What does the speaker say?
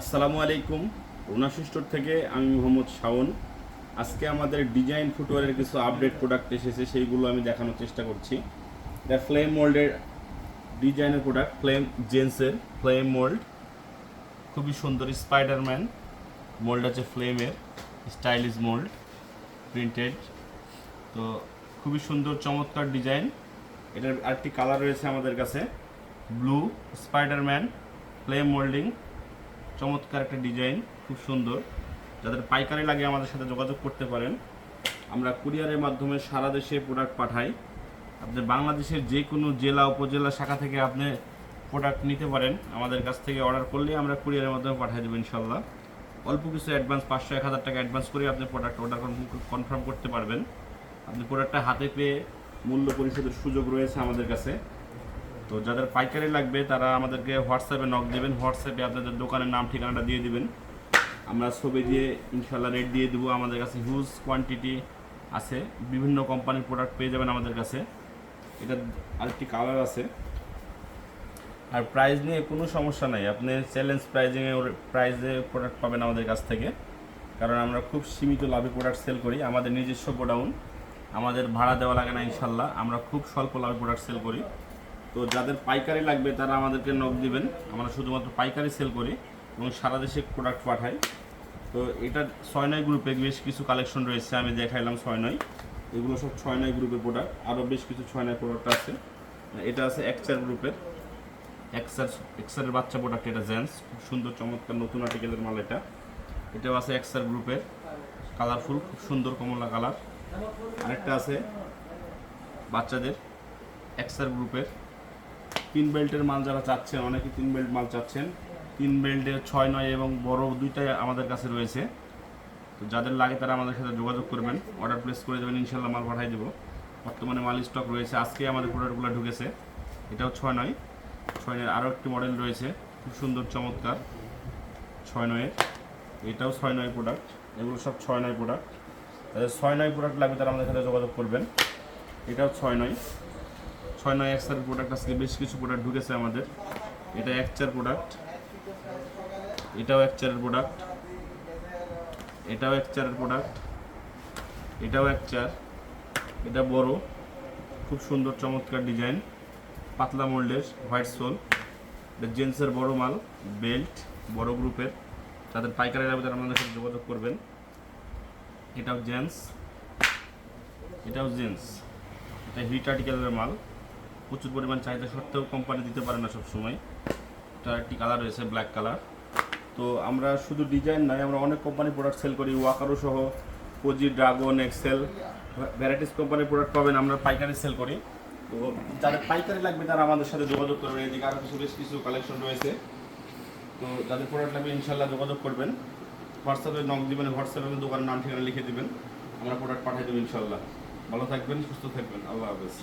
আসসালামু আলাইকুম। রুনাশি স্টোর থেকে আমি মোহাম্মদ শাওন। আজকে আমাদের ডিজাইন ফুটওয়ারের কিছু আপডেট প্রোডাক্ট এসেছে, সেইগুলো আমি দেখানোর চেষ্টা করছি। এটা ফ্লেম মোল্ডের ডিজাইনের প্রোডাক্ট ফ্লেম জেন্সের ফ্লেম মোল্ড খুবই সুন্দর স্পাইডারম্যান মোল্ড আছে ফ্লেমের স্টাইলিশ মোল্ড প্রিন্টেড তো খুবই সুন্দর, চমৎকার ডিজাইন। এটার আরেকটি কালার রয়েছে আমাদের কাছে ব্লু স্পাইডারম্যান ফ্লেম মোল্ডিং চমৎকার একটা ডিজাইন, খুব সুন্দর। যাদের পাইকারি লাগে আমাদের সাথে যোগাযোগ করতে পারেন। আমরা কুরিয়ারের মাধ্যমে সারা দেশে প্রোডাক্ট পাঠাই। আপনি বাংলাদেশের যে কোনো জেলা, উপজেলা, শাখা থেকে আপনি প্রোডাক্ট নিতে পারেন। আমাদের কাছ থেকে অর্ডার করলে আমরা কুরিয়ারের মাধ্যমে পাঠিয়ে দেবো ইনশাল্লাহ অল্প কিছু অ্যাডভান্স পাঁচশো, এক হাজার টাকা অ্যাডভান্স করে আপনি প্রোডাক্ট অর্ডার কনফার্ম করতে পারবেন। আপনি প্রোডাক্টটা হাতে পেয়ে মূল্য পরিশোধের সুযোগ রয়েছে আমাদের কাছে। তো যাদের পাইকারি লাগবে, তারা আমাদেরকে হোয়াটসঅ্যাপে নক দেবেন। হোয়াটসঅ্যাপে আপনাদের দোকানের নাম, ঠিকানাটা দিয়ে দিবেন। আমরা ছবি দিয়ে ইনশাল্লাহ রেট দিয়ে দেবো। আমাদের কাছে হিউজ কোয়ান্টিটি আছে। বিভিন্ন কোম্পানির প্রোডাক্ট পেয়ে যাবেন আমাদের কাছে। এটা আরেকটি কালার আছে। আর প্রাইস নিয়ে কোনো সমস্যা নাই। আপনি চ্যালেঞ্জ প্রাইজিংয়ে প্রাইজে প্রোডাক্ট পাবেন আমাদের কাছ থেকে। কারণ আমরা খুব সীমিত লাভে প্রোডাক্ট সেল করি। আমাদের নিজস্ব গোডাউন আমাদের ভাড়া দেওয়া লাগে না ইনশাল্লাহ আমরা খুব স্বল্প লাভে প্রোডাক্ট সেল করি। তো যাদের পাইকারি লাগবে, তারা আমাদেরকে নক দিবেন। আমরা শুধুমাত্র পাইকারি সেল করি এবং সারা দেশে প্রোডাক্ট পাঠাই। তো এটা ছয় নয় গ্রুপে বেশ কিছু কালেকশন রয়েছে, আমি দেখাইলাম ছয় নয়। এগুলো সব ছয় নয় গ্রুপের প্রোডাক্ট আরও বেশ কিছু ছয় নয় প্রোডাক্ট আছে। এটা আছে এক্সার গ্রুপের এক্সার এক্সারের বাচ্চা প্রোডাক্ট এটা জেন্টস খুব সুন্দর, চমৎকার, নতুন আর্টিকেলের মাল এটা। এটাও আছে এক্সার গ্রুপের কালারফুল খুব সুন্দর কমলা কালার আরেকটা আছে বাচ্চাদের এক্সার গ্রুপের তিন বেল্টের মাল যারা চাচ্ছেন, অনেকে তিন বেল্ট মাল চাচ্ছেন। তিন বেল্টের ছয়, নয় এবং বড় দুইটাই আমাদের কাছে রয়েছে। তো যাদের লাগে তারা আমাদের সাথে যোগাযোগ করবেন। অর্ডার প্লেস করে দেবেন ইনশাল্লাহ মাল পাঠিয়ে দেবো। বর্তমানে মাল স্টক রয়েছে। আজকে আমাদের প্রোডাক্টগুলো ঢুকেছে। এটাও ছয়, নয়। ছয় নয়ের আরও একটি মডেল রয়েছে। খুব সুন্দর, চমৎকার। ছয় নয়ের। এটাও ছয়, নয় প্রোডাক্ট এগুলো সব ছয়, নয় প্রোডাক্ট তাদের ছয়, নয় প্রোডাক্ট লাগবে তারা আমাদের সাথে যোগাযোগ করবেন। এটাও ছয়, নয়। ছয় নয় এক্সার প্রোডাক্ট আজকে বেশ কিছু প্রোডাক্ট ঢুকেছে আমাদের। এটা একচার প্রোডাক্ট এটাও একচারের প্রোডাক্ট এটাও একচারের প্রোডাক্ট এটাও একচার এটা বড়, খুব সুন্দর, চমৎকার ডিজাইন পাতলা মোল্ডের হোয়াইট সোল। এটা জেন্টসের বড় মাল, বেল্ট, বড় গ্রুপের। তাদের পাইকারি লাগবে তারা আমাদের সাথে যোগাযোগ করবেন। এটাও জেন্টস। এটাও জেন্টস। এটা হিট আর্টিকেলের মাল। প্রচুর পরিমাণ চাহিদা সত্ত্বেও কোম্পানি দিতে পারে না সবসময়। এটা একটি কালার রয়েছে ব্ল্যাক কালার তো আমরা শুধু ডিজাইন নয়, আমরা অনেক কোম্পানির প্রোডাক্ট সেল করি ওয়াকারো সহ পজি ড্রাগন এক্সেল ভ্যারাইটিস কোম্পানির প্রোডাক্ট পাবেন, আমরা পাইকারি সেল করি। তো যাদের পাইকারি লাগবে তারা আমাদের সাথে যোগাযোগ করবেন, এদিকে আরও কিছু বেশ কিছু কালেকশন রয়েছে। তো যাদের প্রোডাক্ট লাগবে ইনশাল্লাহ যোগাযোগ করবেন। হোয়াটসঅ্যাপে নক দিবেন হোয়াটসঅ্যাপে দোকানের নাম, ঠিকানা লিখে দিবেন। আমরা প্রোডাক্ট পাঠিয়ে দেবো ইনশাল্লাহ। ভালো থাকবেন, সুস্থ থাকবেন। আল্লাহ হাফেজ।